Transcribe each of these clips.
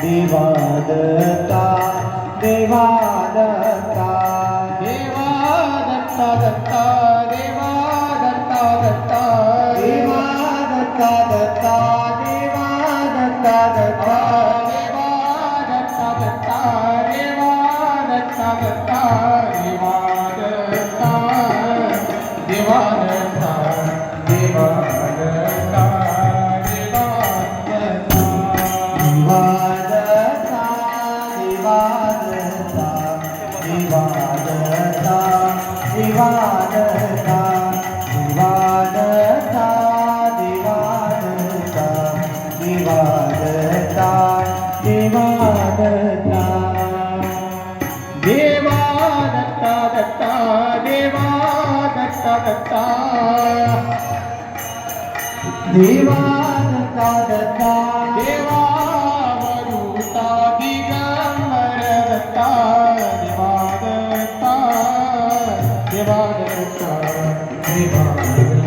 देवादत्ता देवादत्ता देवादत्ता दत्ता दत्ता दिवादता दत्ता देवा दत्ता दत्ता देवा दत्ता दत्ता देवा दत्ता देवा दत्ता देवा दत्ता देवा दत्ता दिवादता दिवादता दिवादता दिवादता देवानता देवानता देवानता दत्ता देवानता दत्ता देवानता दत्ता देवावरूता दिगंबर दत्ता देवादत्ता देवादत्ता देवादत्ता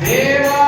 Deva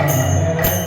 Amen.